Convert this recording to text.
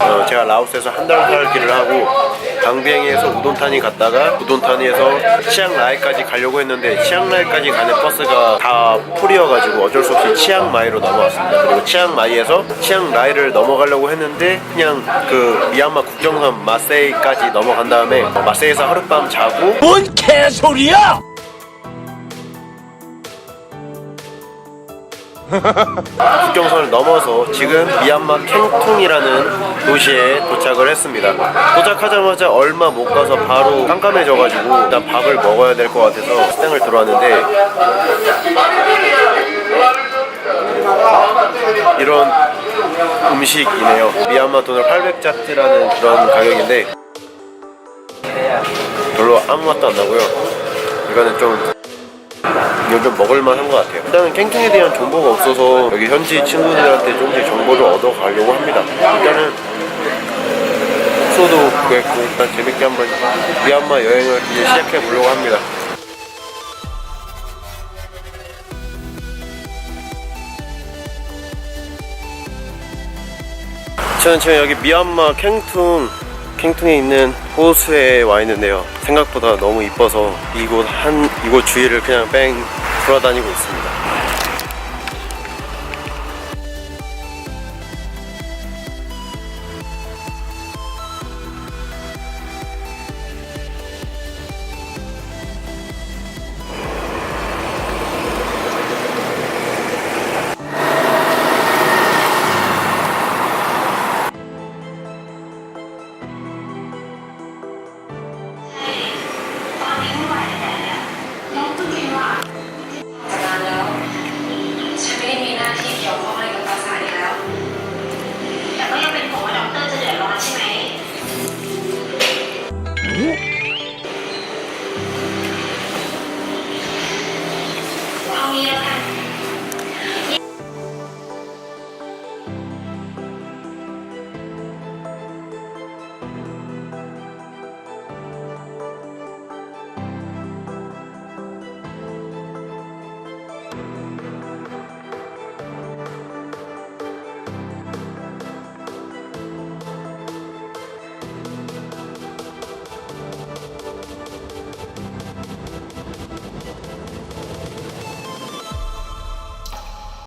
어, 제가 라오스에서 한 달 살기를 하고 방비행에서 우돈타니 갔다가 우돈타니에서 치앙라이까지 가려고 했는데 치앙라이까지 가는 버스가 다 풀이어가지고 어쩔 수 없이 치앙마이로 넘어왔습니다. 그리고 치앙마이에서 치앙라이를 넘어가려고 했는데 그냥 그 미얀마 국경선 마세이까지 넘어간 다음에 마세이에서 하룻밤 자고 뭔 개소리야! 국경선을 넘어서 지금 미얀마 캥퉁이라는 도시에 도착을 했습니다. 도착하자마자 얼마 못 가서 바로 깜깜해져가지고 일단 밥을 먹어야 될 것 같아서 식당을 들어왔는데 이런 음식이네요. 미얀마 돈을 800자트라는 그런 가격인데 별로 아무 맛도 안 나고요. 이거는 좀 이건 좀 먹을만한 것 같아요. 일단은 캥퉁에 대한 정보가 없어서 여기 현지 친구들한테 조금씩 정보를 얻어가려고 합니다. 일단은 숙소도 구했고 일단 재밌게 한번 미얀마 여행을 이제 시작해 보려고 합니다. 저는 지금 여기 미얀마 캥퉁 캥퉁에 있는 호수에 와 있는데요. 생각보다 너무 이뻐서 이곳 한 이곳 주위를 그냥 뺑 돌아다니고 있습니다. 物。